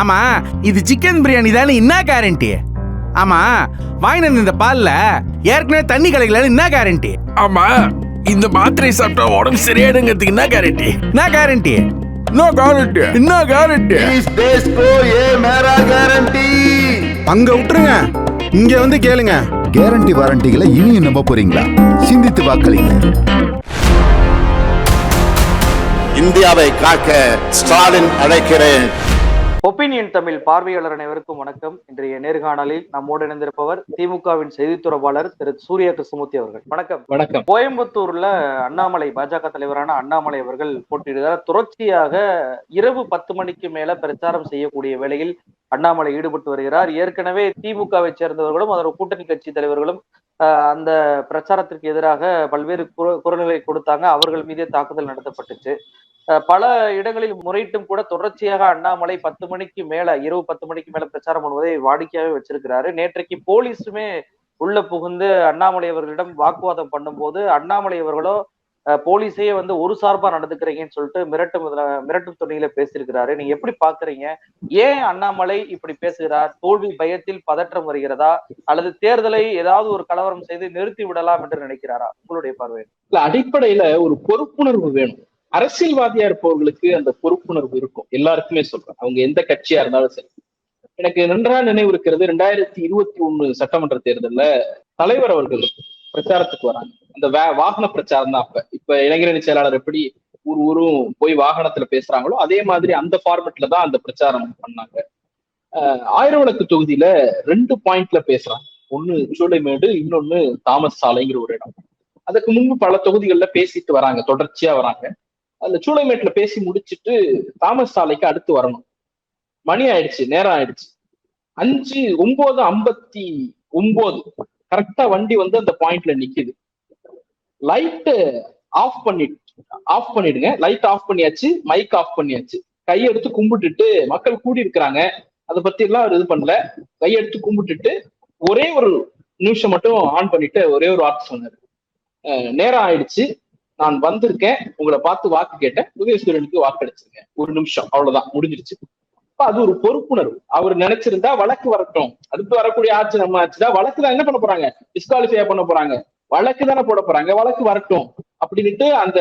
ஆமா இது சிக்கன் பிரியாணி தானே என்ன கேரண்டி ஆமா வாங்கின இந்த பால்ல ஏற்கனவே தண்ணி கலக்கலன்னு என்ன கேரண்டி ஆமா இந்த மாத்திரை சாப்பிட்டா உடம்பு சரியாயிடுங்கிறதுக்கு என்ன கேரண்டி என்ன கேரண்டி என்ன கேரண்டி என்ன கேரண்டி இஸ் டேஸ்கோ ஏ மேரா கேரண்டி அங்க விட்டுருங்க. இங்க வந்து கேளுங்க. கேரண்டி வாரண்டிகளை இனியும் நம்ப போறீங்களா? சிந்தித்து வாக்களிங்க. இந்தியாவை காக்க ஸ்டாலின் அழைக்கிறேன். ஒப்பீனியன் தமிழ் பார்வையாளர் அனைவருக்கும் வணக்கம். இன்றைய நேர்காணலில் நம்மோடு இணைந்திருப்பவர் திமுகவின் செய்தி தொடர்பாளர் திரு சூர்யா கிருஷ்ணமூர்த்தி அவர்கள். வணக்கம். வணக்கம். கோயம்புத்தூர்ல அண்ணாமலை பாஜக தலைவரான அண்ணாமலை அவர்கள் போட்டியிடுகிறார். தொடர்ச்சியாக இரவு பத்து மணிக்கு மேல பிரச்சாரம் செய்யக்கூடிய வேளையில் அண்ணாமலை ஈடுபட்டு வருகிறார். ஏற்கனவே திமுகவை சேர்ந்தவர்களும் அதோட கூட்டணி கட்சி தலைவர்களும் அந்த பிரச்சாரத்திற்கு எதிராக பல்வேறு குர- குரல்களை கொடுத்தாங்க. அவர்கள் மீதே தாக்குதல் நடத்தப்பட்டுச்சு. பல இடங்களில் முறையிட்டும் கூட தொடர்ச்சியாக அண்ணாமலை பத்து மணிக்கு மேல இரவு பத்து மணிக்கு மேல பிரச்சாரம் பண்ணுவதை வாடிக்கையாவே வச்சிருக்கிறாரு. நேற்றைக்கு போலீஸுமே உள்ள புகுந்து அண்ணாமலை அவர்களிடம் வாக்குவாதம் பண்ணும்போது அண்ணாமலை அவர்களோ போலீஸையே வந்து ஒரு சார்பா நடந்துக்கிறீங்கன்னு சொல்லிட்டு மிரட்டும் மிரட்டும் துணியில பேசியிருக்கிறாரு. நீங்க எப்படி பாக்குறீங்க? ஏன் அண்ணாமலை இப்படி பேசுகிறார்? தோல்வி பயத்தில் பதற்றம் வருகிறதா? அல்லது தேர்தலை ஏதாவது ஒரு கலவரம் செய்து நிறுத்தி விடலாம் என்று நினைக்கிறாரா? உங்களுடைய பார்வை இல்ல அடிப்படையில ஒரு பொறுப்புணர்வு வேணும். அரசியல்வாதியா இருப்பவர்களுக்கு அந்த பொறுப்புணர்வு இருக்கும். எல்லாருக்குமே சொல்றேன். அவங்க எந்த கட்சியா இருந்தாலும் சரி. எனக்கு நன்றா நினைவு இருக்கிறது ரெண்டாயிரத்தி இருபத்தி ஒண்ணு சட்டமன்ற தேர்தல்ல தலைவர் அவர்கள் பிரச்சாரத்துக்கு வராங்க. அந்த வாகன பிரச்சாரம் தான் அப்ப. இப்ப இளைஞரணி செயலாளர் எப்படி ஊர் ஊரும் போய் வாகனத்துல பேசுறாங்களோ அதே மாதிரி அந்த ஃபார்மெட்ல தான் அந்த பிரச்சாரம் பண்ணாங்க. ஆஹ் ஆயிரம் தொகுதியில ரெண்டு பாயிண்ட்ல பேசுறாங்க. ஒன்னு சூளைமேடு இன்னொன்னு தாமஸ் சாலைங்கிற ஒரு இடம். அதுக்கு முன்பு பல தொகுதிகளில் பேசிட்டு வராங்க. தொடர்ச்சியா வராங்க. அந்த சூளைமேட்ல பேசி முடிச்சிட்டு தாமஸ் சாலைக்கு அடுத்து வரணும். மணி ஆயிடுச்சு நேரம் ஆயிடுச்சு. அஞ்சு ஒன்பது ஐம்பத்தி ஒன்பது. கரெக்டா வண்டி வந்து அந்த பாயிண்ட்ல நிக்குது. லைட்டு ஆஃப் பண்ணிட்டு ஆஃப் பண்ணிடுங்க. லைட் ஆஃப் பண்ணியாச்சு மைக் ஆஃப் பண்ணியாச்சு. கையெடுத்து கும்பிட்டுட்டு மக்கள் கூடி இருக்கிறாங்க அதை பத்தி எல்லாம் அவர் இது பண்ணல. கையெடுத்து கும்பிட்டுட்டு ஒரே ஒரு நிமிஷம் மட்டும் ஆன் பண்ணிட்டு ஒரே ஒரு வார்த்தை சொன்னாரு. நேரம் ஆயிடுச்சு. நான் வந்திருக்கேன் உங்களை பார்த்து வாக்கு கேட்டேன் உதயசூரியனுக்கு வாக்களிச்சிருங்க ஒரு நிமிஷம் அவ்வளவுதான் முடிஞ்சிருச்சு. அப்ப அது ஒரு பொறுப்புணர்வு. அவர் நினைச்சிருந்தா வழக்கு வரட்டும். அடுத்து வரக்கூடிய ஆட்சி நம்ம ஆச்சுதான் வழக்கு தான் என்ன பண்ண போறாங்க? டிஸ்குவாலிஃபை பண்ண போறாங்க. வழக்கு தானே போட போறாங்க. வழக்கு வரட்டும் அப்படின்னுட்டு அந்த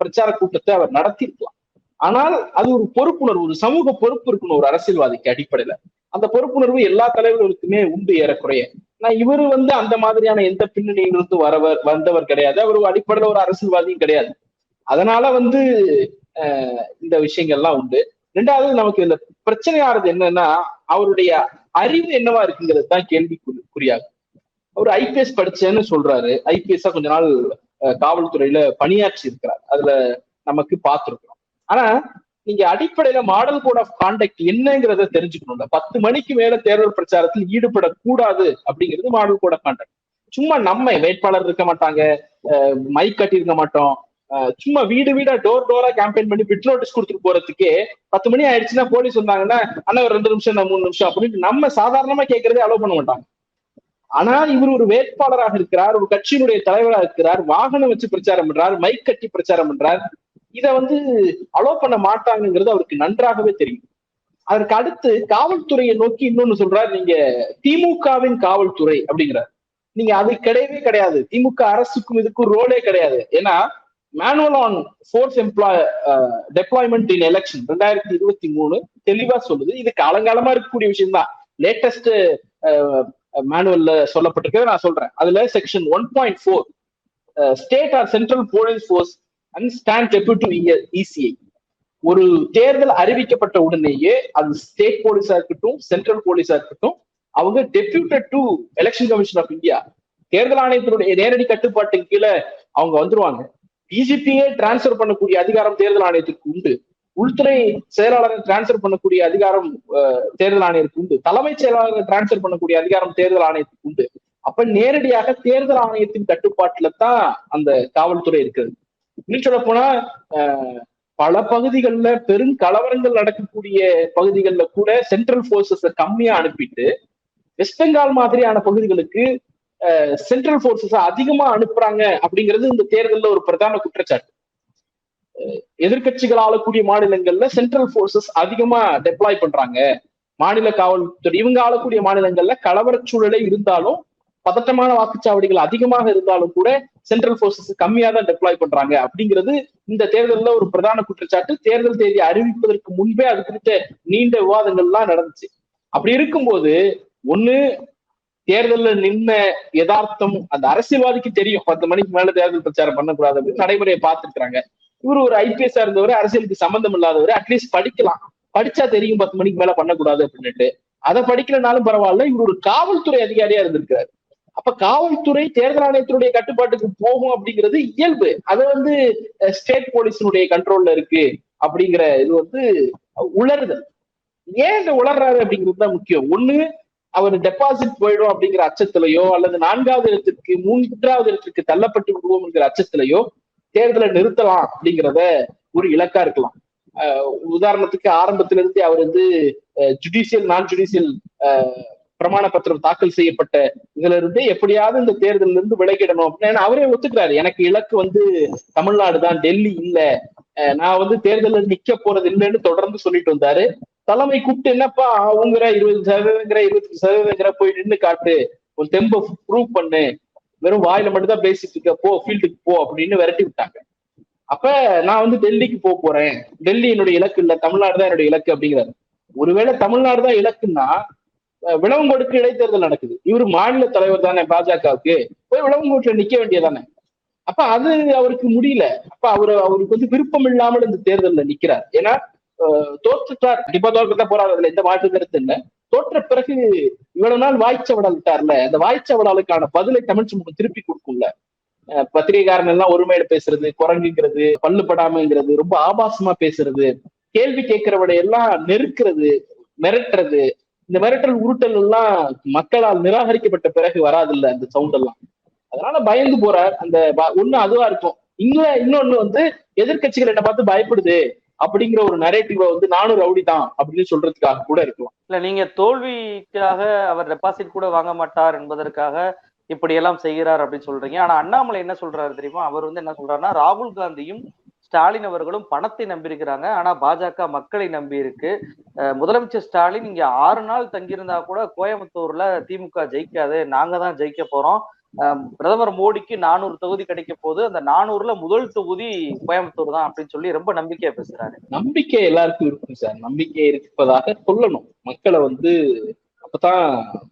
பிரச்சார கூட்டத்தை அவர் நடத்திருக்கலாம் ஆனால் அது ஒரு பொறுப்புணர்வு ஒரு சமூக பொறுப்பு இருக்கணும் ஒரு அரசியல்வாதிக்கு அடிப்படையில. அந்த பொறுப்புணர்வு எல்லா தலைவர்களுக்குமே உண்டு ஏறக்குறைய. நான் இவரு வந்து அந்த மாதிரியான எந்த பின்னணியிலிருந்து வரவர் வந்தவர் கிடையாது. அவர் அடிப்படையில ஒரு அரசியல்வாதியும் கிடையாது. அதனால வந்து இந்த விஷயங்கள்லாம் உண்டு. ரெண்டாவது நமக்கு இந்த பிரச்சனையானது என்னன்னா அவருடைய அறிவு என்னவா இருக்குங்கிறது தான் கேள்வி குறியாகும். அவர் ஐபிஎஸ் படிச்சேன்னு சொல்றாரு. ஐபிஎஸ்ஸா கொஞ்ச நாள் அஹ், காவல்துறையில பணியாற்றி இருக்கிறார் அதுல நமக்கு பார்த்திருக்கிறோம். ஆனா நீங்க அடிப்படையில மாடல் கோட் ஆஃப் கான்டக்ட் என்னங்கிறத தெரிஞ்சுக்கணும்ல. பத்து மணிக்கு மேல தேர்தல் பிரச்சாரத்தில் ஈடுபடக்கூடாது அப்படிங்கிறது மாடல் கோட் ஆஃப் கான்டக்ட் சும்மா நம்ம வேட்பாளர் இருக்க மாட்டாங்க மைக் கட்டி இருக்க மாட்டோம். சும்மா வீடு வீடா டோர் டோரா கேம்பெயின் பண்ணி பிட் நோட்டீஸ் கொடுத்துட்டு போறதுக்கே பத்து மணி ஆயிடுச்சுன்னா போலீஸ் வந்தாங்கன்னா அண்ணா ஒரு ரெண்டு நிமிஷம் மூணு நிமிஷம் அப்படின்னு நம்ம சாதாரணமா கேட்கறதே அலோவ் பண்ண மாட்டாங்க. ஆனா இவர் ஒரு வேட்பாளராக இருக்கிறார் ஒரு கட்சியினுடைய தலைவராக இருக்கிறார் வாகனம் வச்சு பிரச்சாரம் பண்றார் மைக் கட்டி பிரச்சாரம் பண்றார் இத வந்து அலோ பண்ண மாட்டாங்கிறது அவருக்கு நன்றாகவே தெரியும். அதற்கு அடுத்து காவல்துறையை நோக்கி இன்னொன்னு சொல்றாரு நீங்க திமுகவின் காவல்துறை அப்படிங்கிறார். நீங்க அது கிடையவே கிடையாது. திமுக அரசுக்கும் இதுக்கும் ரோலே கிடையாது. ஏன்னா manual on force employ deployment in election ரெண்டாயிரத்தி இருபத்தி மூணு தெளிவா சொல்லுது. இது காலங்காலமா இருக்கக்கூடிய விஷயம் தான் லேட்டஸ்ட் மேனுவல்ல சொல்லப்பட்டிருக்கிறத நான் சொல்றேன். அதுல section one point four state or central police force and stand deputy ECI ஒரு தேர்தல் அறிவிக்கப்பட்ட உடனேயே அது ஸ்டேட் போலீஸா இருக்கட்டும் சென்ட்ரல் போலீஸா இருக்கட்டும் அவங்க deputed to election commission of India தேர்தல் ஆணையத்தினுடைய நேரடி கட்டுப்பாட்டின் கீழே அவங்க வந்துருவாங்க. டிஜிபியே டிரான்ஸ்பர் பண்ணக்கூடிய அதிகாரம் தேர்தல் ஆணையத்துக்கு உண்டு. உள்துறை செயலாளரை டிரான்ஸ்பர் பண்ணக்கூடிய அதிகாரம் தேர்தல் ஆணையத்துக்கு உண்டு. தலைமைச் செயலாளரை டிரான்ஸ்பர் பண்ணக்கூடிய அதிகாரம் தேர்தல் ஆணையத்துக்கு உண்டு. அப்ப நேரடியாக தேர்தல் ஆணையத்தின் கட்டுப்பாட்டுல தான் அந்த காவல்துறை இருக்கிறது. இன்னும் சொல்ல போனா பல பகுதிகளில் பெரும் கலவரங்கள் நடக்கக்கூடிய பகுதிகளில் கூட சென்ட்ரல் போர்சஸ கம்மியா அனுப்பிட்டு வெஸ்ட் பெங்கால் மாதிரியான பகுதிகளுக்கு சென்ட்ரல் போர்சஸ் அதிகமா அனுப்புறாங்க அப்படிங்கிறது இந்த தேர்தலில் ஒரு பிரதான குற்றச்சாட்டு. எதிர்கட்சிகள் ஆளக்கூடிய மாநிலங்கள்ல சென்ட்ரல் போர்சஸ் அதிகமா டெப்ளாய் பண்றாங்க. மாநில காவல்துறை இவங்க ஆளக்கூடிய மாநிலங்கள்ல கலவரச் சூழலே இருந்தாலும் பதட்டமான வாக்குச்சாவடிகள் அதிகமாக இருந்தாலும் கூட சென்ட்ரல் போர்சஸ் கம்மியா தான் டெப்ளாய் பண்றாங்க. அப்படிங்கிறது இந்த தேர்தல்ல ஒரு பிரதான குற்றச்சாட்டு. தேர்தல் தேதி அறிவிப்பதற்கு முன்பே அது குறித்த நீண்ட விவாதங்கள்லாம் நடந்துச்சு. அப்படி இருக்கும்போது ஒண்ணு தேர்தல்ல நின்ன யதார்த்தம் அந்த அரசியல்வாதிக்கு தெரியும். பத்து மணிக்கு மேல தேர்தல் பிரச்சாரம் பண்ணக்கூடாது அப்படின்னு நடைமுறையை பார்த்துருக்காங்க இவர் ஒரு ஐபிஎஸ் இருந்தவர் அரசியலுக்கு சம்பந்தம் இல்லாதவர் அட்லீஸ்ட் படிக்கலாம். படிச்சா தெரியும் பத்து மணிக்கு மேல பண்ணக்கூடாது அப்படின்னுட்டு. அதை படிக்கலனாலும் பரவாயில்ல. இவர் ஒரு காவல்துறை அதிகாரியா இருந்திருக்காரு அப்ப காவல்துறை தேர்தல் ஆணையத்தினுடைய கட்டுப்பாட்டுக்கு போகும் அப்படிங்கிறது இயல்பு. அது வந்து ஸ்டேட் போலீஸினுடைய கண்ட்ரோல்ல இருக்கு அப்படிங்கிற இது வந்து உளறுதல். ஏன் இந்த உளர்றாரு அப்படிங்கிறது தான் முக்கியம். ஒண்ணு அவர் டெபாசிட் போயிடும் அப்படிங்கிற அச்சத்திலேயோ அல்லது நான்காவது இடத்திற்கு மூன்றாவது இடத்திற்கு தள்ளப்பட்டு விடுவோம் என்கிற அச்சத்திலேயோ தேர்தலை நிறுத்தலாம் அப்படிங்கிறத ஒரு இலக்கா இருக்கலாம். உதாரணத்துக்கு ஆரம்பத்திலிருந்தே அவர் வந்து ஜுடிஷியல் நான் ஜுடிஷியல் பிரமாண பத்திரம் தாக்கல் செய்யப்பட்ட இதுல இருந்து எப்படியாவது இந்த தேர்தலில் இருந்து விலகிடணும் அப்படின்னு அவரே ஒத்துக்கிறாரு. எனக்கு இலக்கு வந்து தமிழ்நாடு தான் டெல்லி இல்ல. அஹ் நான் வந்து தேர்தலில் நிக்க போறது இல்லைன்னு தொடர்ந்து சொல்லிட்டு வந்தாரு. தலைமை கூப்பிட்டு என்னப்பா அவங்கிற இருபது சதவீதங்கிற இருபத்தி சதவீதங்கிற போய் நின்னு காட்டு. ஒரு தெம்ப ப்ரூவ் பண்ணு. வெறும் வாயில மட்டும்தான் பேசிட்டு இருக்க. போ ஃபீல்டுக்கு போ அப்படின்னு விரட்டி விட்டாங்க. அப்ப நான் வந்து டெல்லிக்கு போக போறேன். டெல்லி என்னுடைய இலக்கு இல்ல தமிழ்நாடு தான் என்னுடைய இலக்கு அப்படிங்கிறாரு. ஒருவேளை தமிழ்நாடு தான் இலக்குன்னா விளவங்கோடுக்கு இடைத்தேர்தல் நடக்குது. இவர் மாநில தலைவர் தானே பாஜகவுக்கு. போய் விளவங்கோட்டுல நிக்க வேண்டியதானே அப்ப அது அவருக்கு முடியல. அப்ப அவரு அவருக்கு வந்து விருப்பம் இல்லாமல் இந்த தேர்தல்ல நிக்கிறார். ஏன்னா தோற்றுட்டார். கண்டிப்பா தோற்கத்தான் போறாரு. அதுல எந்த மாற்று கருத்து இல்ல. தோற்ற பிறகு இவ்வளவு நாள் வாய்ச்சவடால் விட்டார்ல. அந்த வாய்ச்சவடாலுக்கான பதிலை தமிழ் சமூகம் திருப்பி கொடுக்கும்ல. பத்திரிகைக்காரன் எல்லாம் ஒருமையில பேசுறது குரங்குங்கிறது பல்லுபடாமங்கிறது ரொம்ப ஆபாசமா பேசுறது கேள்வி கேட்கிறவட எல்லாம் நெருக்கிறது மிரட்டுறது இந்த மிரட்டல் உருட்டல் எல்லாம் மக்களால் நிராகரிக்கப்பட்ட பிறகு வராதில்ல அந்த சவுண்ட் எல்லாம். அதனால பயந்து போறார் அந்த ஒண்ணு அதுவா இருக்கும். இங்க இன்னொன்னு வந்து எதிர்கட்சிகள் என்ன பார்த்து பயப்படுது அப்படிங்கிற ஒரு நரேட்டிவ வந்து நானும் ரவுடி தான் அப்படின்னு சொல்றதுக்காக கூட இருக்கலாம். இல்ல நீங்க தோல்விக்காக அவர் டெபாசிட் கூட வாங்க மாட்டார் என்பதற்காக இப்படி எல்லாம் செய்கிறார் அப்படின்னு சொல்றீங்க. ஆனா அண்ணாமலை என்ன சொல்றாரு தெரியுமா? அவர் வந்து என்ன சொல்றாருன்னா ராகுல் காந்தியும் ஸ்டாலின் அவர்களும் பணத்தை நம்பியிருக்கிறாங்க. ஆனா பாஜக மக்களை நம்பி இருக்கு முதலமைச்சர் ஸ்டாலின் இங்க ஆறு நாள் தங்கியிருந்தா கூட கோயம்புத்தூர்ல திமுக ஜெயிக்காது. நாங்க தான் ஜெயிக்க போறோம். பிரதமர் மோடிக்கு நானூறு தொகுதி கிடைக்க போது அந்த நானூறுல முதல் தொகுதி கோயம்புத்தூர் தான் அப்படின்னு சொல்லி ரொம்ப நம்பிக்கையா பேசுறாரு. நம்பிக்கை எல்லாருக்கும் இருக்கும் சார். நம்பிக்கை இருப்பதாக சொல்லணும். மக்களை வந்து அப்பதான்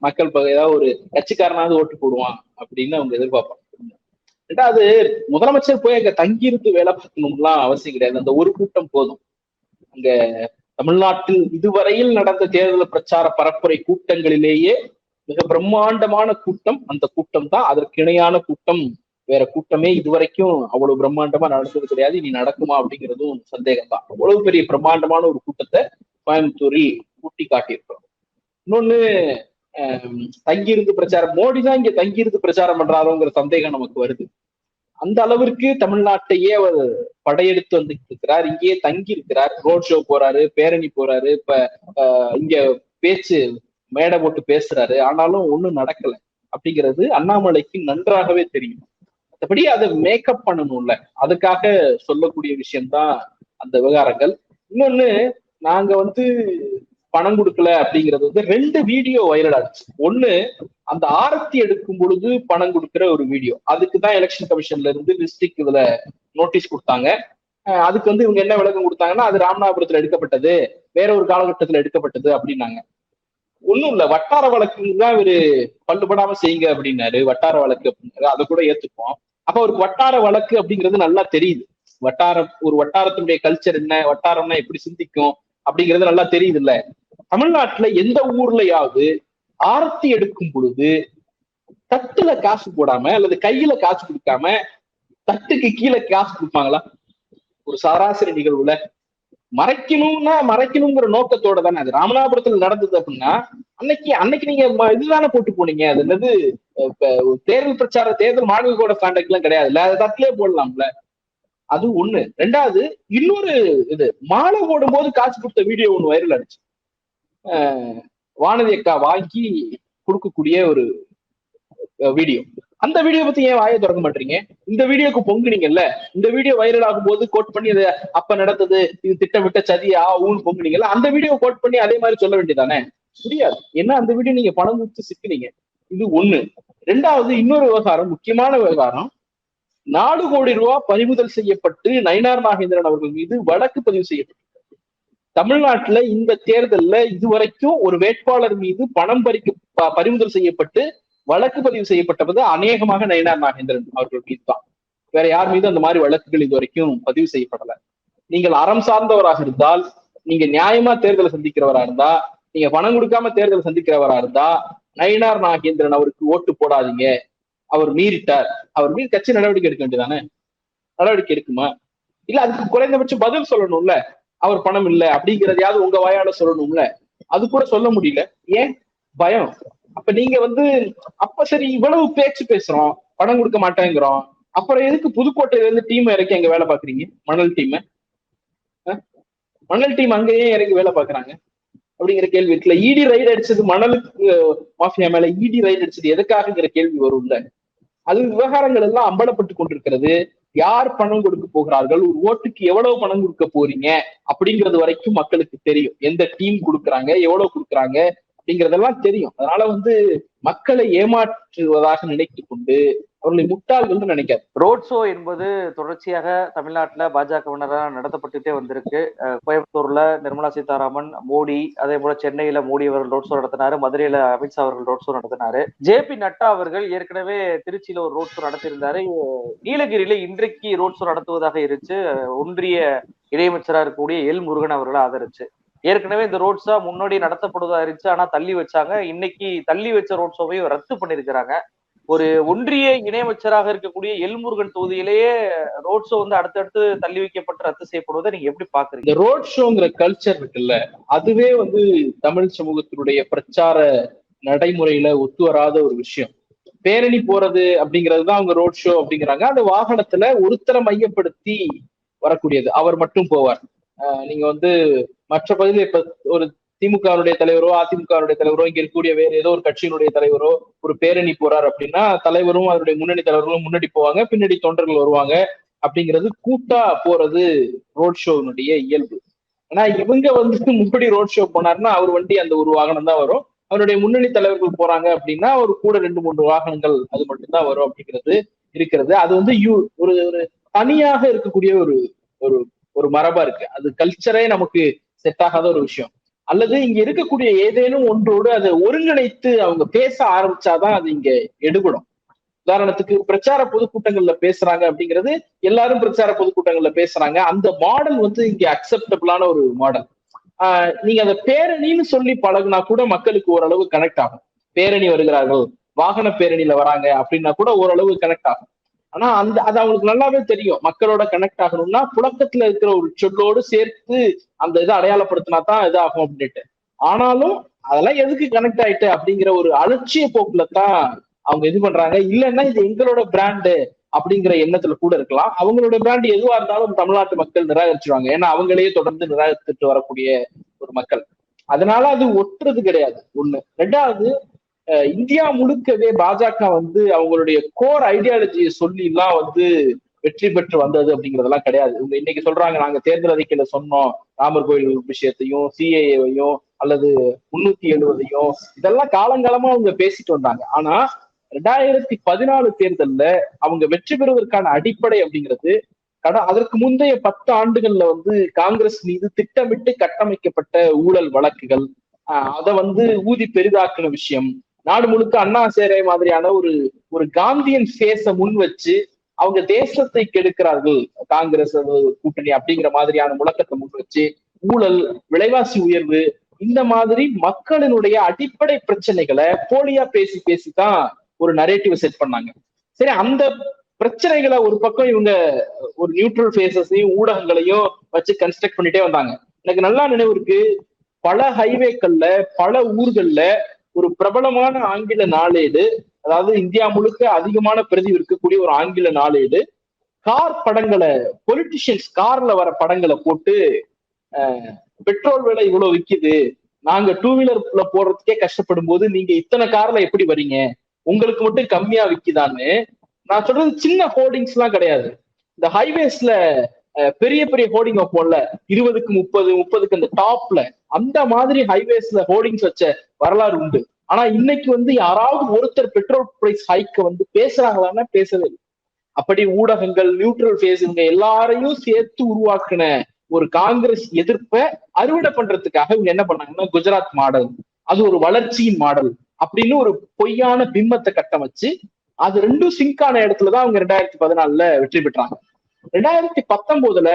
மக்கள் ஏதாவது ஒரு கட்சிக்காரனாவது ஓட்டு போடுவான் அப்படின்னு அவங்க எதிர்பார்ப்பாங்க. ரெண்டாவது முதலமைச்சர் போய் அங்க தங்கியிருந்து வேலை பார்க்கணும்லாம் அவசியம் கிடையாது. அந்த ஒரு கூட்டம் போதும். அங்க தமிழ்நாட்டில் இதுவரையில் நடந்த தேர்தல் பிரச்சார பரப்புரை கூட்டங்களிலேயே மிக பிரம்மாண்டமான கூட்டம். அந்த கூட்டம் தான் அதற்கு இணையான கூட்டம். வேற கூட்டமே இதுவரைக்கும் அவ்வளவு பிரம்மாண்டமா நடந்தது கிடையாது. இனி நடக்குமா அப்படிங்கிறதும் சந்தேகம் தான் அவ்வளவு பெரிய பிரம்மாண்டமான ஒரு கூட்டத்தை கோயம்புத்தூரில் கூட்டி காட்டியிருக்கிறோம் இன்னொன்னு தங்கியிருந்து பிரச்சாரம் மோடி தான் இங்க தங்கியிருந்து பிரச்சாரம் பண்றாரோங்கிற சந்தேகம் நமக்கு வருது. அந்த அளவிற்கு தமிழ்நாட்டையே அவர் படையெடுத்து வந்துட்டு இருக்கிறார் இங்கேயே தங்கி இருக்கிறார் ரோட் ஷோ போறாரு பேரணி போறாரு இப்ப இங்க பேச்சு மேடை போட்டு பேசுறாரு. ஆனாலும் ஒண்ணும் நடக்கல. அப்படிங்கிறது அண்ணாமலைக்கு நன்றாகவே தெரியும். மற்றபடி அதை மேக்கப் பண்ணணும்ல. அதுக்காக சொல்லக்கூடிய விஷயம்தான் அந்த விவகாரங்கள். இன்னொன்னு நாங்க வந்து பணம் கொடுக்கல அப்படிங்கிறது வந்து ரெண்டு வீடியோ வைரல் ஆச்சு. ஒண்ணு அந்த ஆரத்தி எடுக்கும் பொழுது பணம் கொடுக்கிற ஒரு வீடியோ. அதுக்கு தான் எலெக்ஷன் கமிஷன்ல இருந்து டிஸ்ட்ரிக்ட் இதுல நோட்டீஸ் கொடுத்தாங்க. அதுக்கு வந்து இவங்க என்ன விளக்கம் கொடுத்தாங்கன்னா அது ராமநாதபுரத்துல எடுக்கப்பட்டது வேற ஒரு காலகட்டத்துல எடுக்கப்பட்டது அப்படின்னாங்க. ஒண்ணும் இல்ல வட்டார வழக்கு தான் இவரு பல்லுபடாம செய்யுங்க அப்படின்னாரு வட்டார வழக்கு அப்படின்னாரு. அதை கூட ஏத்துப்போம். அப்ப அவருக்கு வட்டார வழக்கு அப்படிங்கிறது நல்லா தெரியுது. வட்டாரம் ஒரு வட்டாரத்தினுடைய கல்ச்சர் என்ன வட்டாரம்னா எப்படி சிந்திக்கும் அப்படிங்கிறது நல்லா தெரியுது இல்ல தமிழ்நாட்டுல எந்த ஊர்லயாவது ஆரத்தி எடுக்கும் பொழுது தட்டுல காசு போடாம அல்லது கையில காசு கொடுக்காம தட்டுக்கு கீழே காசு கொடுப்பாங்களா? ஒரு சராசரி நிகழ்வுல மறைக்கணும்னா மறைக்கணுங்கிற நோக்கத்தோட தானே அது. ராமநாதபுரத்துல நடந்தது அப்படின்னா அன்னைக்கு அன்னைக்கு நீங்க இதுதானே போட்டு போனீங்க. அது என்னது தேர்தல் பிரச்சார தேர்தல் மாநில கூட கான்டாக்ட் எல்லாம் கிடையாது. இல்ல அதை தட்டிலே போடலாம்ல. அது ஒண்ணு. ரெண்டாவது இன்னொரு இது மாலை போடும் போது காசு கொடுத்த வீடியோ ஒண்ணு வைரல் ஆச்சு வானதி அக்கா வாங்கி கொடுக்கக்கூடிய ஒரு வீடியோ அந்த வீடியோ பத்தி ஏன் வாயை திறக்க மாட்டீங்க? இந்த வீடியோக்கு பொங்குனீங்கல்ல? இந்த வீடியோ வைரல் ஆகும் போது கோட் பண்ணி அது அப்ப நடந்தது இது திட்டமிட்ட சதி ஆ ஊன்னு பொங்குனீங்கல்ல? அந்த வீடியோ கோட் பண்ணி அதே மாதிரி சொல்ல வேண்டியதானே? முடியாது ஏன்னா அந்த வீடியோ நீங்க பணம் கொடுத்து சிக்கினீங்க? இது ஒண்ணு. ரெண்டாவது இன்னொரு விவகாரம் முக்கியமான விவகாரம். நாலு கோடி ரூபாய் பறிமுதல் செய்யப்பட்டு நயினார் நாகேந்திரன் அவர்கள் மீது வழக்கு பதிவு செய்யப்பட்டு தமிழ்நாட்டுல இந்த தேர்தல்ல இதுவரைக்கும் ஒரு வேட்பாளர் மீது பணம் பறிக்க பறிமுதல் செய்யப்பட்டு வழக்கு பதிவு செய்யப்பட்டது அநேகமாக நயனார் நாகேந்திரன் அவர்கள் மீது தான் வேற யார் மீது அந்த மாதிரி வழக்குகள் இது வரைக்கும் பதிவு செய்யப்படல. நீங்கள் அறம் சார்ந்தவராக இருந்தால் நீங்க நியாயமா தேர்தலை சந்திக்கிறவரா இருந்தா நீங்க பணம் கொடுக்காம தேர்தலை சந்திக்கிறவரா இருந்தா நயினார் நாகேந்திரன் அவருக்கு ஓட்டு போடாதீங்க. அவர் மீறிட்டார். அவர் மீது கட்சி நடவடிக்கை எடுக்க வேண்டியதானே? நடவடிக்கை எடுக்குமா? இல்ல அதுக்கு குறைந்தபட்சம் பதில் சொல்லணும்ல? அவர் பணம் இல்ல அப்படிங்கறதையாவது உங்க வாயால சொல்லணும்ல? அது கூட சொல்ல முடியல. ஏன்? பயம். அப்ப நீங்க வந்து அப்ப சரி இவ்வளவு பேச்சு பேசுறோம் பணம் கொடுக்க மாட்டேங்கிறோம். அப்புறம் எதுக்கு புதுக்கோட்டையில இருந்து டீம் இறக்கி அங்க வேலை பாக்குறீங்க மணல் டீம் மணல் டீம் அங்கேயே இறங்கி வேலை பாக்குறாங்க அப்படிங்கிற கேள்வி இருக்குல்ல. இடி ரைடு அடிச்சது மணலுக்கு மாஃபியா மேல இடி ரைடு அடிச்சது எதுக்காகங்கிற கேள்வி வரும்ல. அது விவகாரங்கள் எல்லாம் அம்பலப்பட்டு கொண்டிருக்கிறது. யார் பணம் கொடுக்க போகிறார்கள்? ஒரு ஓட்டுக்கு எவ்வளவு பணம் கொடுக்க போறீங்க? அப்படிங்கிறது வரைக்கும் மக்களுக்கு தெரியும். எந்த டீம் கொடுக்குறாங்க? எவ்வளவு கொடுக்குறாங்க? அப்படிங்கறதெல்லாம் தெரியும். அதனால வந்து மக்களை ஏமாற்றுவதாக நினைத்து கொண்டு அவர்களை முட்டாள்கள் நினைக்காது. ரோட் ஷோ என்பது தொடர்ச்சியாக தமிழ்நாட்டில் பாஜகவினரால் நடத்தப்பட்டுட்டே வந்திருக்கு. கோயம்புத்தூர்ல நிர்மலா சீதாராமன் மோடி அதே போல சென்னையில மோடி அவர்கள் ரோட் ஷோ நடத்தினாரு மதுரையில அமித்ஷா அவர்கள் ரோட் ஷோ நடத்தினாரு. ஜே பி நட்டா அவர்கள் ஏற்கனவே திருச்சியில ஒரு ரோட் ஷோ நடத்தியிருந்தாரு. நீலகிரியில இன்றைக்கு ரோட் ஷோ நடத்துவதாக இருந்துச்சு. ஒன்றிய இணையமைச்சராக இருக்கக்கூடிய எல் முருகன் அவர்களை ஆதரிச்சு. ஏற்கனவே இந்த ரோட் ஷோ முன்னாடி நடத்தப்படுவதா இருந்துச்சு ஆனா தள்ளி வச்சாங்க. இன்னைக்கு தள்ளி வச்ச ரோட் ஷோவையும் ரத்து பண்ணிருக்கிறாங்க ஒரு ஒன்றிய இணையமைச்சராக இருக்கக்கூடிய எல்முருகன் தொகுதியிலேயே ரோட் ஷோ வந்து அடுத்தடுத்து தள்ளி வைக்கப்பட்டு ரத்து செய்யப்படுவதை நீங்க எப்படி பாக்குறீங்க? இந்த ரோட் ஷோங்கிற கல்ச்சர் இருக்குல்ல அதுவே வந்து தமிழ் சமூகத்தினுடைய பிரச்சார நடைமுறையில ஒத்து வராத ஒரு விஷயம். பேரணி போறது அப்படிங்கிறது தான் அவங்க ரோட் ஷோ அப்படிங்கிறாங்க. அந்த வாகனத்துல ஒருத்தரை மையப்படுத்தி வரக்கூடியது. அவர் மட்டும் போவார். ஆஹ் நீங்க வந்து மற்ற பகுதியில் இப்ப ஒரு திமுகவுடைய தலைவரோ அதிமுகவுடைய தலைவரோ இங்க இருக்கக்கூடிய வேற ஏதோ ஒரு கட்சியினுடைய தலைவரோ ஒரு பேரணி போறார் அப்படின்னா தலைவரும் அவருடைய முன்னணி தலைவர்களும் முன்னாடி போவாங்க பின்னாடி தொண்டர்கள் வருவாங்க அப்படிங்கிறது கூட்டா போறது ரோட் ஷோனுடைய இயல்பு. ஆனா இவங்க வந்து முன்னாடி ரோட் ஷோ போனாருன்னா அவர் வண்டி அந்த ஒரு வாகனம் தான் வரும். அவருடைய முன்னணி தலைவர்கள் போறாங்க அப்படின்னா ஒரு கூட ரெண்டு மூன்று வாகனங்கள் அது மட்டும்தான் வரும் அப்படிங்கிறது இருக்கிறது. அது வந்து யூ ஒரு ஒரு தனியாக இருக்கக்கூடிய ஒரு ஒரு ஒரு மரபா இருக்கு. அது கல்ச்சரே நமக்கு செட் ஆகாத ஒரு விஷயம். அல்லது இங்க இருக்கக்கூடிய ஏதேனும் ஒன்றோடு அதை ஒருங்கிணைத்து அவங்க பேச ஆரம்பிச்சாதான் அது இங்க எடுபடும். உதாரணத்துக்கு பிரச்சார பொதுக்கூட்டங்கள்ல பேசுறாங்க அப்படிங்கிறது எல்லாரும் பிரச்சார பொதுக்கூட்டங்கள்ல பேசுறாங்க. அந்த மாடல் வந்து இங்க அக்செப்டபிளான ஒரு மாடல். ஆஹ் நீங்க அந்த பேரணின்னு சொல்லி பழகுனா கூட மக்களுக்கு ஓரளவு கனெக்ட் ஆகும். பேரணி வருகிறார்கள் வாகன பேரணியில வராங்க அப்படின்னா கூட ஓரளவு கனெக்ட் ஆகும். ஆனா அந்த அது அவங்களுக்கு நல்லாவே தெரியும். மக்களோட கனெக்ட் ஆகணும்னா புழக்கத்துல இருக்கிற ஒரு சொல்லோடு சேர்த்து அந்த இதை அடையாளப்படுத்தினா தான் இதாகும் அப்படின்ட்டு ஆனாலும் அதெல்லாம் எதுக்கு கனெக்ட் ஆயிட்டு அப்படிங்கிற ஒரு அலட்சிய போக்குல தான் அவங்க இது பண்றாங்க. இல்லைன்னா இது எங்களோட பிராண்டு அப்படிங்கிற எண்ணத்துல கூட இருக்கலாம். அவங்களோட பிராண்ட் எதுவா இருந்தாலும் தமிழ்நாட்டு மக்கள் நிராகரிச்சிருவாங்க. ஏன்னா அவங்களையே தொடர்ந்து நிராகரித்துட்டு வரக்கூடிய ஒரு மக்கள். அதனால அது ஒட்டுறது கிடையாது. ஒண்ணு. ரெண்டாவது இந்தியா முழுக்கவே பாஜக வந்து அவங்களுடைய கோர் ஐடியாலஜியை சொல்லிலாம் வந்து வெற்றி பெற்று வந்தது அப்படிங்கறதெல்லாம் கிடையாது. இவங்க இன்னைக்கு சொல்றாங்க நாங்க தேர்தல் அறிக்கையில சொன்னோம் ராமர் கோயில் விஷயத்தையும் சிஏஏவையும் அல்லது முன்னூத்தி எழுபதையும் இதெல்லாம் காலங்காலமா அவங்க பேசிட்டு வந்தாங்க. ஆனா ரெண்டாயிரத்தி பதினாலு தேர்தல்ல அவங்க வெற்றி பெறுவதற்கான அடிப்படை அப்படிங்கிறது கட அதற்கு முந்தைய பத்து ஆண்டுகள்ல வந்து காங்கிரஸ் மீது திட்டமிட்டு கட்டமைக்கப்பட்ட ஊழல் வழக்குகள் அதை வந்து ஊதி பெரிதாக்குன விஷயம் நாடு முழுக்க அண்ணா சேரை மாதிரியான ஒரு ஒரு காந்தியன் ஃபேஸ முன் வச்சு அவங்க தேசத்தை கெடுக்கிறார்கள். காங்கிரஸ் கூட்டணி அப்படிங்கிற மாதிரியான முழக்கத்தை முன் வச்சு ஊழல் விலைவாசி உயர்வு இந்த மாதிரி மக்களினுடைய அடிப்படை பிரச்சனைகளை போலியா பேசி பேசி தான் ஒரு நரேட்டிவ் செட் பண்ணாங்க. சரி அந்த பிரச்சனைகளை ஒரு பக்கம் இவங்க ஒரு நியூட்ரல் ஃபேஸஸையும் ஊடகங்களையும் வச்சு கன்ஸ்ட்ரக்ட் பண்ணிட்டே வந்தாங்க. எனக்கு நல்லா நினைவு இருக்கு பல ஹைவேக்கள்ல பல ஊர்கள்ல ஒரு பிரபலமான ஆங்கில நாளேடு அதாவது இந்தியா முழுக்க அதிகமான பிரதி இருக்கக்கூடிய ஒரு ஆங்கில நாளேடு கார் படங்களை பொலிட்டிஷியன்ஸ் கார்ல வர படங்களை போட்டு பெட்ரோல் விலை இவ்வளவு விக்குது. நாங்க டூ வீலர்ல போடுறதுக்கே கஷ்டப்படும் போது நீங்க இத்தனை கார்ல எப்படி வரீங்க உங்களுக்கு மட்டும் கம்மியா விக்குதான்னு. நான் சொல்றது சின்ன ஹோர்டிங்ஸ் எல்லாம் கிடையாது. இந்த ஹைவேஸ்ல பெரிய பெரிய ஹோர்டிங் வைப்போம்ல இருபதுக்கு முப்பது முப்பதுக்கு அந்த டாப்ல அந்த மாதிரி ஹைவேஸ்ல ஹோர்டிங்ஸ் வச்ச வரலாறு உண்டு. ஆனா இன்னைக்கு வந்து யாராவது ஒருத்தர் பெட்ரோல் பிரைஸ் ஹைக்க வந்து பேசுறாங்களான்னா பேசவே இல்லை. அப்படி ஊடகங்கள் நியூட்ரல் ஃபேஸ் இவங்க எல்லாரையும் சேர்த்து உருவாக்குன ஒரு காங்கிரஸ் எதிர்ப்பை அறுவடை பண்றதுக்காக இவங்க என்ன பண்ணாங்கன்னா குஜராத் மாடல் அது ஒரு வளர்ச்சியின் மாடல் அப்படின்னு ஒரு பொய்யான பிம்பத்தை கட்டமைச்சு அது ரெண்டும் சிங்கான இடத்துலதான் அவங்க ரெண்டாயிரத்தி பதினாலுல வெற்றி பெற்றாங்க. ரெண்டாயிரத்தி பத்தொன்பதுல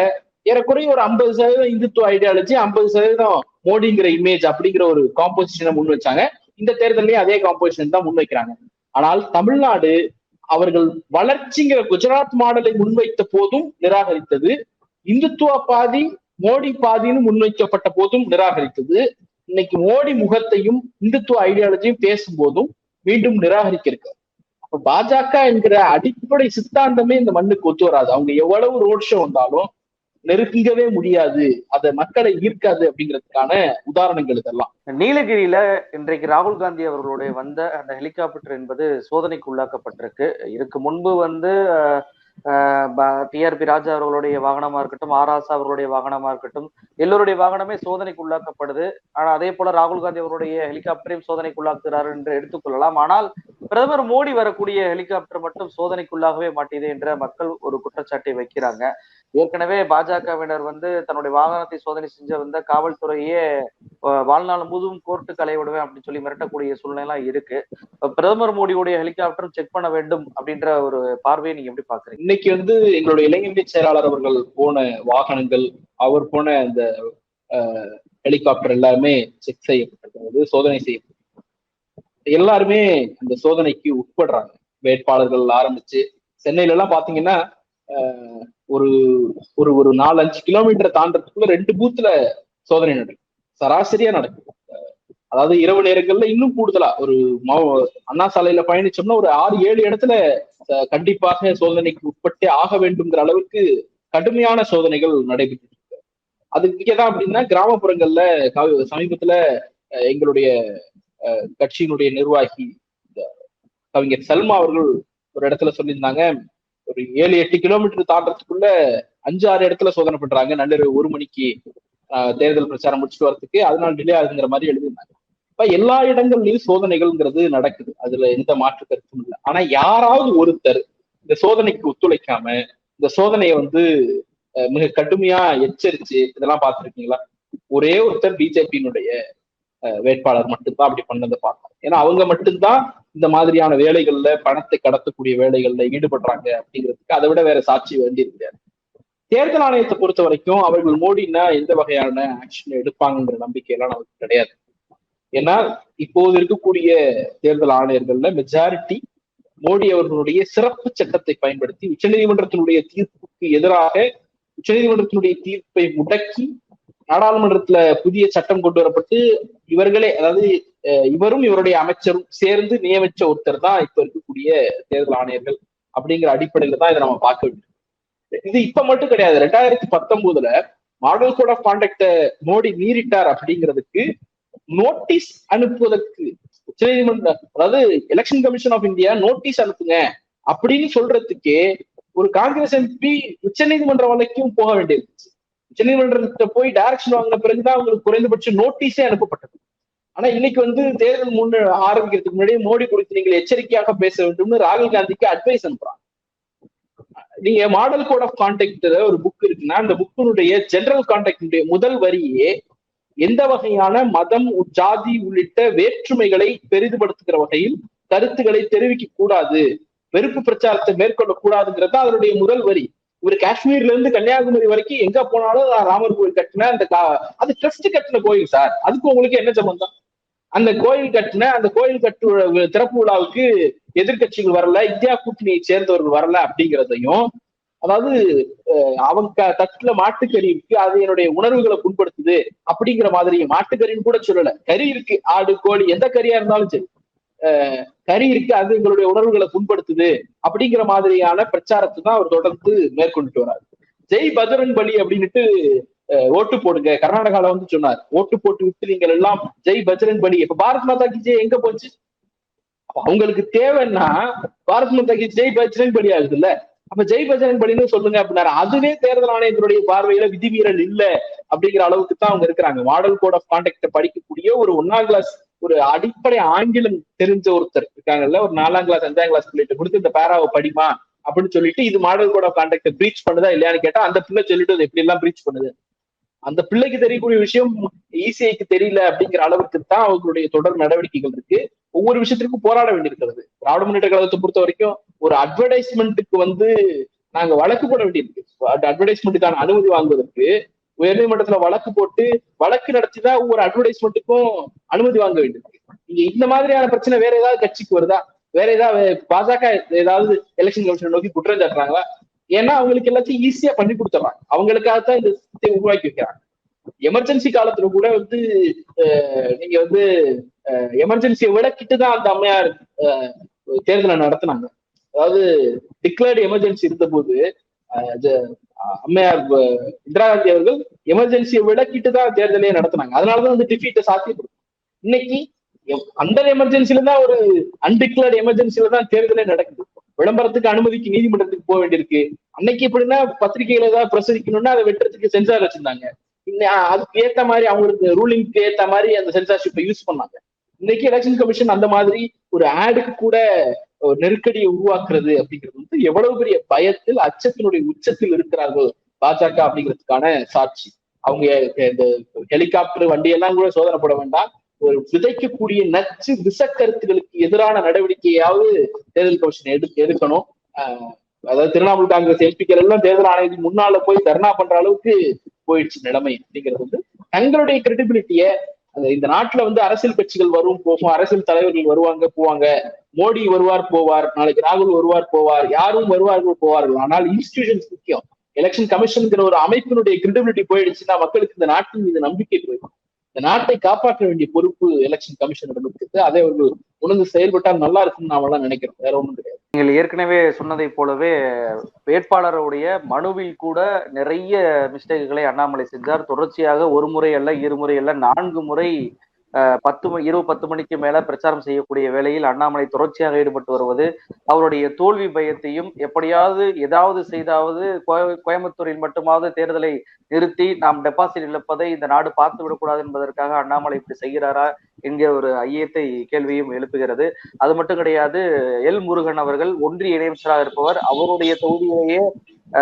ஏறக்குறைய ஒரு ஐம்பது சதவீதம் இந்துத்துவ ஐடியாலஜி ஐம்பது சதவீதம் மோடிங்கிற இமேஜ் அப்படிங்கிற ஒரு காம்போசிஷனை முன் வச்சாங்க. இந்த தேர்தலையும் அதே காம்போசிஷன் தான் முன் வைக்கிறாங்க. ஆனால் தமிழ்நாடு அவர்கள் வளர்ச்சிங்கிற குஜராத் மாடலை முன்வைத்த போதும் நிராகரித்தது. இந்துத்துவ பாதி மோடி பாதின்னு முன்வைக்கப்பட்ட போதும் நிராகரித்தது. இன்னைக்கு மோடி முகத்தையும் இந்துத்துவ ஐடியாலஜியும் பேசும்போதும் மீண்டும் நிராகரிக்க இருக்கு. பாஜக என்கிற அடிப்படை சித்தாந்தமே இந்த மண்ணுக்கு ஒத்து வராது. அவங்க எவ்வளவு ரோட் ஷோ வந்தாலும் நெருக்கவே முடியாது. அதை மக்களை ஈர்க்காது அப்படிங்கிறதுக்கான உதாரணங்கள் இதெல்லாம். நீலகிரியில இன்றைக்கு ராகுல் காந்தி அவர்களுடைய வந்த அந்த ஹெலிகாப்டர் என்பது சோதனைக்கு உள்ளாக்கப்பட்டிருக்கு. இதுக்கு முன்பு வந்து டிஆர்பி ராஜா அவர்களுடைய வாகனமா இருக்கட்டும் ஆர் ஆசா அவர்களுடைய வாகனமா இருக்கட்டும் எல்லோருடைய வாகனமே சோதனைக்கு உள்ளாக்கப்படுது. ஆனா அதே போல ராகுல் காந்தி அவருடைய ஹெலிகாப்டரையும் சோதனைக்கு உள்ளாக்குகிறார் என்று எடுத்துக்கொள்ளலாம் ஆனால் பிரதமர் மோடி வரக்கூடிய ஹெலிகாப்டர் மட்டும் சோதனைக்குள்ளாகவே மாட்டேது என்ற மக்கள் ஒரு குற்றச்சாட்டை வைக்கிறாங்க. ஏற்கனவே பாஜகவினர் வந்து தன்னுடைய வாகனத்தை சோதனை செஞ்ச வந்த காவல்துறையே வாழ்நாள் முழுவதும் கோர்ட்டு கலை விடுவேன் அப்படின்னு சொல்லி மிரட்டக்கூடிய சூழ்நிலை எல்லாம் இருக்கு பிரதமர் மோடியுடைய ஹெலிகாப்டரும் செக் பண்ண வேண்டும் அப்படின்ற ஒரு பார்வையை நீங்க எப்படி பாக்குறீங்க? இன்னைக்கு வந்து எங்களுடைய இளைஞரணி செயலாளர் அவர்கள் போன வாகனங்கள் அவர் போன அந்த ஹெலிகாப்டர் எல்லாருமே செக் செய்யப்பட்டிருக்கிறது சோதனை செய்யப்பட்டிருக்கிறது. எல்லாருமே அந்த சோதனைக்கு உட்படுறாங்க. வேட்பாளர்கள் ஆரம்பிச்சு சென்னையில எல்லாம் பாத்தீங்கன்னா ஆஹ், ஒரு ஒரு ஒரு நாலு அஞ்சு கிலோமீட்டர் தாண்டதுக்குள்ள ரெண்டு பூத்துல சோதனை நடக்கும் சராசரியா நடக்கும் அதாவது இரவு நேரங்கள்ல இன்னும் கூடுதலா ஒரு அண்ணா சாலையில பயணிச்சோம்னா ஒரு ஆறு ஏழு இடத்துல கண்டிப்பாக சோதனைக்கு உட்பட்டே ஆக வேண்டும்ங்கிற அளவுக்கு கடுமையான சோதனைகள் நடைபெற்று இருக்கு. அது இங்கதான் அப்படின்னா கிராமப்புறங்கள்ல கவி- சமீபத்துல எங்களுடைய அஹ், கட்சியினுடைய நிர்வாகி கவிஞர் சல்மா அவர்கள் ஒரு இடத்துல சொல்லியிருந்தாங்க. ஒரு ஏழு எட்டு கிலோமீட்டர் தாண்டறதுக்குள்ள அஞ்சு ஆறு இடத்துல சோதனை பண்றாங்க. நள்ளிரவு ஒரு மணிக்கு தேர்தல் பிரச்சாரம் முடிச்சுட்டு வரதுக்கு அதனால டிலே ஆகுங்கிற மாதிரி எழுதியிருந்தாங்க. இப்ப எல்லா இடங்கள்லயும் சோதனைகள்ங்கிறது நடக்குது. அதுல எந்த மாற்று கருத்தும் இல்லை. ஆனா யாராவது ஒருத்தர் இந்த சோதனைக்கு ஒத்துழைக்காம இந்த சோதனையை வந்து மிக கடுமையா எச்சரிச்சு இதெல்லாம் பார்த்திருக்கீங்களா? ஒரே ஒருத்தர் பிஜேபியினுடைய வேட்பாளர் மட்டும்தான் அப்படி பண்ணதை பார்க்கலாம் ஏன்னா அவங்க மட்டும்தான் இந்த மாதிரியான வேலைகள்ல பணத்தை கடத்தக்கூடிய வேலைகள்ல ஈடுபடுறாங்க அப்படிங்கிறதுக்கு அதை விட வேற சாட்சி வேண்டியிருக்காரு தேர்தல் ஆணையத்தை பொறுத்த வரைக்கும் அவர்கள் மோடினா எந்த வகையான ஆக்ஷன் எடுப்பாங்கங்கிற நம்பிக்கை எல்லாம் நமக்கு கிடையாது. ஏன்னா இப்போது இருக்கக்கூடிய தேர்தல் ஆணையர்கள்ல மெஜாரிட்டி மோடி அவர்களுடைய சிறப்பு சட்டத்தை பயன்படுத்தி உச்சநீதிமன்றத்தினுடைய தீர்ப்புக்கு எதிராக உச்சநீதிமன்றத்தினுடைய தீர்ப்பை முடக்கி நாடாளுமன்றத்துல புதிய சட்டம் கொண்டு வரப்பட்டு இவர்களே அதாவது இவரும் இவருடைய அமைச்சரும் சேர்ந்து நியமிச்ச ஒருத்தர் தான் இப்ப இருக்கக்கூடிய தேர்தல் ஆணையர்கள் அப்படிங்கிற அடிப்படையில தான் இதை நம்ம பார்க்க வேண்டியது இது இப்ப மட்டும் கிடையாது. ரெண்டாயிரத்தி பத்தொன்பதுல model code of contact Modi மீறிட்டார் அப்படிங்கிறதுக்கு நோட்டீஸ் அனுப்புவதற்கு உச்சநீதிமன்ற அதாவது election commission of India notice அனுப்புங்க அப்படின்னு சொல்றதுக்கே ஒரு காங்கிரஸ் எம்பி உச்சநீதிமன்றம் வரைக்கும் போக வேண்டியிருந்துச்சு. உச்சநீதிமன்றத்தை போய் டைரக்ஷன் வாங்கின பிறகுதான் அவங்களுக்கு குறைந்தபட்ச நோட்டீஸே அனுப்பப்பட்டது. ஆனா இன்னைக்கு வந்து தேர்தல் முன்ன ஆரம்பிக்கிறதுக்கு முன்னாடியே மோடி குறித்து நீங்கள் எச்சரிக்கையாக பேச வேண்டும்னு ராகுல் காந்திக்கு அட்வைஸ் அனுப்புறாங்க. நீங்க மாடல் கோட் ஆஃப் கான்டாக்ட் ஒரு புக் இருக்குன்னா அந்த புக்கினுடைய ஜெனரல் கான்டாக்டினுடைய முதல் வரியே எந்த வகையான மதம் ஜாதி உள்ளிட்ட வேற்றுமைகளை பெரிதுபடுத்துகிற வகையில் கருத்துக்களை தெரிவிக்க கூடாது வெறுப்பு பிரச்சாரத்தை மேற்கொள்ள கூடாதுங்கிறது தான் அதனுடைய முதல் வரி. இவர் காஷ்மீர்ல இருந்து கன்னியாகுமரி வரைக்கும் எங்க போனாலும் நான் ராமர் கோயில் கட்டின அந்த கா- அது ட்ரஸ்ட் கட்டின கோயில் சார் அதுக்கு உங்களுக்கு என்ன சம்பந்தம்? அந்த கோயில் கட்டின அந்த கோயில் கட்டு திறப்பு விழாவுக்கு எதிர்க்கட்சிகள் வரல இந்தியா கூட்டணியை சேர்ந்தவர்கள் வரல அப்படிங்கிறதையும் அதாவது அஹ், அவங்க க- தட்டுல மாட்டுக்கறி இருக்கு அது என்னுடைய உணர்வுகளை புண்படுத்துது அப்படிங்கிற மாதிரி மாட்டுக்கறின்னு கூட சொல்லல. கறி இருக்கு ஆடு கோழி எந்த கறியா இருந்தாலும் சரி. கறி இருக்கு அது எங்களுடைய உணர்வுகளை புண்படுத்துது அப்படிங்கிற மாதிரியான பிரச்சாரத்தை தான் அவர் தொடர்ந்து மேற்கொண்டுட்டு வராரு ஜெய் பஜரங் பலி அப்படின்னுட்டு ஓட்டு போடுங்க. கர்நாடகால வந்து சொன்னார். ஓட்டு போட்டு விட்டு நீங்கள் எல்லாம் ஜெய் பஜரங் பலி. இப்ப பாரத் மாதா கி ஜெய் எங்க போச்சு? அவங்களுக்கு தேவைன்னா பாரத் கி ஜெய் பஜ்ரங் படி ஆகுதுல்ல. அப்ப ஜெய் பஜ்ரங் பலின்னு சொல்லுங்க அப்படின்னாரு. அதுவே தேர்தல் ஆணையத்தினுடைய பார்வையில விதிமீறல் இல்ல அப்படிங்கிற அளவுக்கு தான் அவங்க இருக்கிறாங்க. மாடல் கோட் ஆஃப் கான்டாக்ட படிக்கக்கூடிய ஒரு ஒன்னாம் கிளாஸ் ஒரு அடிப்படை ஆங்கிலம் தெரிஞ்ச ஒருத்தர் இருக்காங்கல்ல ஒரு நாலாம் கிளாஸ் அஞ்சாம் கிளாஸ் பிள்ளைகிட்ட கொடுத்து இந்த பேராவை படிமா அப்படின்னு சொல்லிட்டு இது model code of contact breach பண்ணுதா இல்லையான்னு கேட்டா அந்த பிள்ளை சொல்லிட்டு அது எப்படி எல்லாம் பிரீச் பண்ணுது? அந்த பிள்ளைக்கு தெரியக்கூடிய விஷயம் இசிஐக்கு தெரியல அப்படிங்கிற அளவுக்கு தான் அவங்களுடைய தொடர் நடவடிக்கைகள் இருக்கு. ஒவ்வொரு விஷயத்திற்கும் போராட வேண்டியிருக்கிறது. திராவிட முன்னேற்ற கழகத்தை பொறுத்த வரைக்கும் ஒரு அட்வர்டைஸ்மெண்ட்டுக்கு வந்து நாங்க வழக்கு போட வேண்டியிருக்கு. அட்வர்டைஸ்மெண்ட்டுக்கான அனுமதி வாங்குவதற்கு உயர்நீதிமன்றத்துல வழக்கு போட்டு வழக்கு நடத்திதான் ஒவ்வொரு அட்வர்டைஸ்மெண்ட்டுக்கும் அனுமதி வாங்க வேண்டியது இங்க இந்த மாதிரியான பிரச்சனை வேற ஏதாவது கட்சிக்கு வருதா? வேற ஏதாவது பாஜக ஏதாவது எலெக்ஷன் கமிஷன் நோக்கி குற்றம் சாட்டுறாங்களா? ஏன்னா அவங்களுக்கு எல்லாத்தையும் ஈஸியா பண்ணி கொடுத்துறாங்க அவங்களுக்காக தான் இந்த சிஸ்டத்தை உருவாக்கி வைக்கிறாங்க. எமர்ஜென்சி காலத்துல கூட வந்து நீங்க வந்து எமர்ஜென்சியை விட கிட்டுதான் அந்த அம்மையார் அஹ், தேர்தலை நடத்தினாங்க. அதாவது டிக்ளேர்டு எமர்ஜென்சி இருந்தபோது அஹ், அம்மையார் இந்திரா காந்தி அவர்கள் எமர்ஜென்சியை விளக்கிட்டு தான் தேர்தலையே நடத்தினாங்க. அதனாலதான் வந்து டிஃபீட்டை சாத்தியப்படும் இன்னைக்கு அண்டர் எமர்ஜென்சில தான் ஒரு அன்டிக்ளர்ட் எமர்ஜென்சில தான் தேர்தலே நடக்குது. விளம்பரத்துக்கு அனுமதிக்கு நீதிமன்றத்துக்கு போக வேண்டியிருக்கு. அன்னைக்கு எப்படின்னா பத்திரிகையில ஏதாவது பிரசரிக்கணும்னா அதை வெட்டுறதுக்கு சென்சார் வச்சிருந்தாங்க. அதுக்கு ஏத்த மாதிரி அவங்களுக்கு ரூலிங்க்கு ஏத்த மாதிரி அந்த சென்சார்ஷிப்பை யூஸ் பண்ணாங்க. இன்னைக்கு எலெக்ஷன் கமிஷன் அந்த மாதிரி ஒரு ஆடுக்கு கூட ஒரு நெருக்கடியை உருவாக்குறது அப்படிங்கிறது வந்து எவ்வளவு பெரிய பயத்தில் அச்சத்தினுடைய உச்சத்தில் இருக்கிறார்கள் பாஜக அப்படிங்கிறதுக்கான சாட்சி. அவங்க இந்த ஹெலிகாப்டர் வண்டி எல்லாம் கூட சோதனை போட வேண்டாம். ஒரு விதைக்கக்கூடிய நச்சு விஷக்கருத்துகளுக்கு எதிரான நடவடிக்கையாவது தேர்தல் கமிஷன் எடு எடுக்கணும். ஆஹ் அதாவது திரிணாமுல் காங்கிரஸ் எம்பிக்கள் எல்லாம் தேர்தல் ஆணையத்துக்கு முன்னால போய் தர்ணா பண்ற அளவுக்கு போயிடுச்சு நிலைமை அப்படிங்கிறது வந்து தங்களுடைய கிரெடிபிலிட்டிய இந்த நாட்டுல வந்து அரசியல் கட்சிகள் வரும் போகும் அரசியல் தலைவர்கள் வருவாங்க போவாங்க. மோடி வருவார் போவார். நாளைக்கு ராகுல் வருவார் போவார். யாரும் வருவார்கள் போவார்கள். ஆனால் இன்ஸ்டிடியூஷன்ஸ் முக்கியம். எலெக்ஷன் கமிஷன்ங்கிற ஒரு அமைப்பினுடைய கிரெடிபிலிட்டி போயிடுச்சுன்னா மக்களுக்கு இந்த நாட்டின் மீது நம்பிக்கை போயிடும். இந்த நாட்டை காப்பாற்ற வேண்டிய பொறுப்பு எலெக்ஷன் கமிஷன் இருக்குது அதை அவர்கள் உணர்ந்து செயல்பட்டால் நல்லா இருக்கும்னு நாமெல்லாம் நினைக்கிறோம். வேற ஒண்ணும் கிடையாது. நீங்கள் ஏற்கனவே சொன்னதைப் போலவே வேட்பாளருடைய மனுவில் கூட நிறைய மிஸ்டேக்குகளை அண்ணாமலை செஞ்சார். தொடர்ச்சியாக ஒரு முறை அல்ல இருமுறை அல்ல நான்கு முறை பத்து மணி இரவு பத்து மணிக்கு மேல பிரச்சாரம் செய்யக்கூடிய வேளையில் அண்ணாமலை தொடர்ச்சியாக ஈடுபட்டு வருவது அவருடைய தோல்வி பயத்தையும் எப்படியாவது ஏதாவது செய்தாவது கோயம்புத்தூரில் மட்டுமாவது தேர்தலை நிறுத்தி நாம் டெபாசிட் இழப்பதை இந்த நாடு பார்த்து விடக்கூடாது என்பதற்காக அண்ணாமலை இப்படி செய்கிறாரா என்கிற ஒரு ஐயத்தை கேள்வியும் எழுப்புகிறது. அது மட்டும் கிடையாது எல் முருகன் அவர்கள் ஒன்றிய இணையமைச்சராக இருப்பவர் அவருடைய தொகுதியிலேயே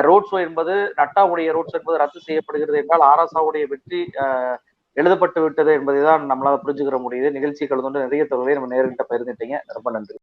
ரோட் ஷோ என்பது நட்டாவுடைய ரோட் ஷோ என்பது ரத்து செய்யப்படுகிறது என்றால் ஆராசாவுடைய வெற்றி அஹ், எழுதப்பட்டு விட்டது என்பதை தான் நம்மளால புரிஞ்சுக்கிற முடியுது. நிகழ்ச்சி கலந்து கொண்டு நிறைய தொழிலை நம்ம நேர்கிட்ட பகிர்ந்துட்டீங்க. ரொம்ப நன்றி.